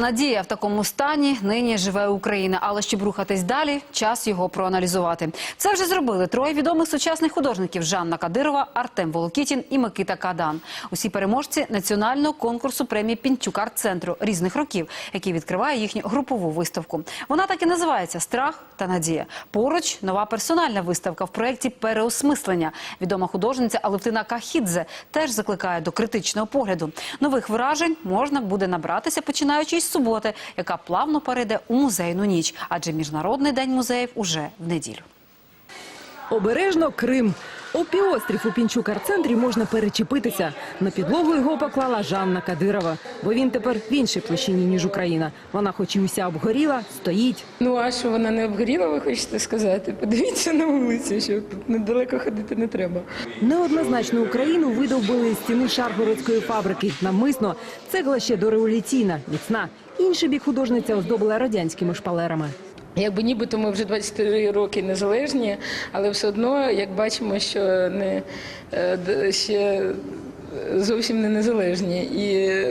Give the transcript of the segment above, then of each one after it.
надія в такому стані нині живе Україна. Але щоб рухатись далі, час його проаналізувати. Це вже зробили троє відомих сучасних художників: Жанна Кадирова, Артем Волокітін і Микита Кадан. Усі переможці національного конкурсу премії Пінчук арт-центру різних років, який відкриває їхню групову виставку. Вона так і називається Страх та надія. Поруч нова персональна виставка в проєкті Переосмислення. Відома художниця Алевтина Кахідзе теж закликає до критичного погляду. Нових вражень можна буде набратися починаючи із суботи, яка плавно перейде у музейну ніч, адже міжнародний день музеїв уже в неділю. Обережно Крим. У півострів у Пінчук арт-центрі можна перечепитися. На підлогу його поклала Жанна Кадирова, бо він тепер в іншій площині, ніж Україна. Вона, хоч і уся обгоріла, стоїть. Ну а що вона не обгоріла, ви хочете сказати? Подивіться на вулицю, що тут недалеко ходити не треба. Неоднозначно Україну видовбили із стіни Шаргородської фабрики. Навмисно цегла ще дореволюційна, міцна. Інший бік художниця оздобила радянськими шпалерами. Якби нібито ми вже 23 роки незалежні, але все одно, як бачимо, що не е, ще зовсім не незалежні. І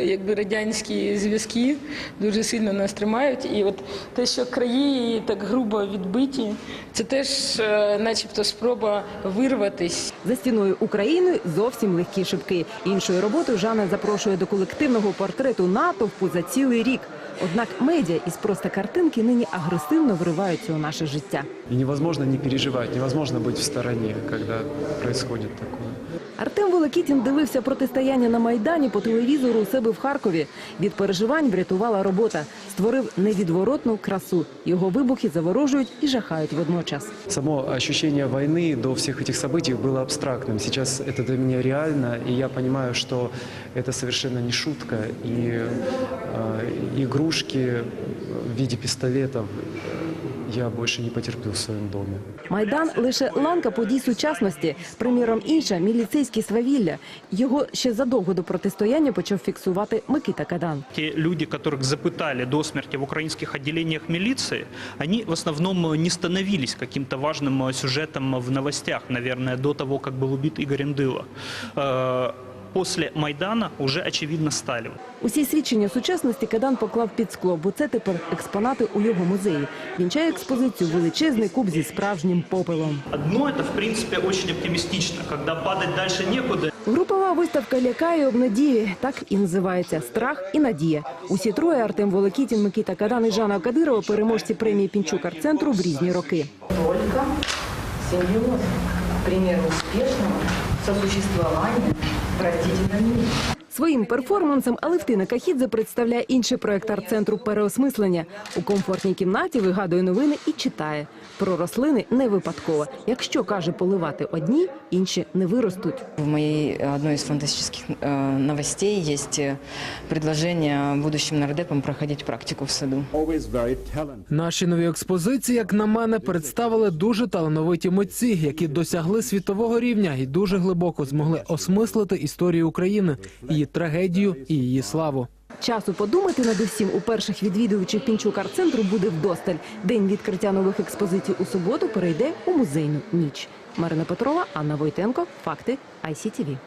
якби радянські зв'язки дуже сильно нас тримають. І от те, що краї так грубо відбиті, це теж е, начебто спроба вирватись. За стіною України зовсім легкі шибки. Іншою роботою Жанна запрошує до колективного портрету натовпу за цілий рік. Однак медіа із просто картинки нині агресивно вриваються у наше життя. І невозможно не переживати, невозможно бути в стороні, коли відбувається таке. Артем Волокітін дивився протистояння на майдані по телевізору у себе в Харкові. Від переживань врятувала робота Створив невідворотну красу. Його вибухи заворожують і жахають водночас. Само ощущение войны до всех этих событий было абстрактным. Сейчас это для меня реально, и я понимаю, что это совершенно не шутка. И э, игрушки в виде пистолетов э, я больше не потерплю в своем доме. Майдан лише ланка подій сучасності. Приміром, інша міліцейські свавілля. Його ще задовго до протистояння почав фіксувати Микита Кадан. Те люди, которых запытали до смерти в украинских отделениях милиции, они в основном не становились каким-то важным э, сюжетом в новостях, наверное, до того, как был убит Игорь Ндыла. После Майдана уже, очевидно, стали. Усі свідчення сучасності Кадан поклав під скло, бо це тепер експонати у його музеї. Вінчає експозицію величезний куб зі справжнім попелом. Одно это, в принципе, очень оптимистично. Когда падать дальше некуда, Групова виставка лякає обнадіює. Так і називається Страх і надія. Усі троє Артем Волокітін, Микита Кадан і Жанна Кадирова переможці премії Пінчук арт-центру в різні роки. только симбиоз, пример успешного сосуществования в на мире. Своїм перформансом Алевтина Кахідзе представляє інший проект арт-центру переосмислення. У комфортній кімнаті вигадує новини і читає. Про рослини не випадково. Якщо каже поливати одні, інші не виростуть. В моей э, одной из фантастических э, новостей есть э, предложение будущим нардепам проходить практику в саду. Наші нові експозиції, як на мене, представили дуже талановиті митці, які досягли світового рівня і дуже глибоко змогли осмислити історію України, її трагедію і її славу. Часу подумати над усім у перших відвідувачів Пінчук арт-центру буде вдосталь. День відкриття нових експозицій у суботу перейде у музейну ніч. Марина Петрова, Анна Войтенко. Факти ICTV.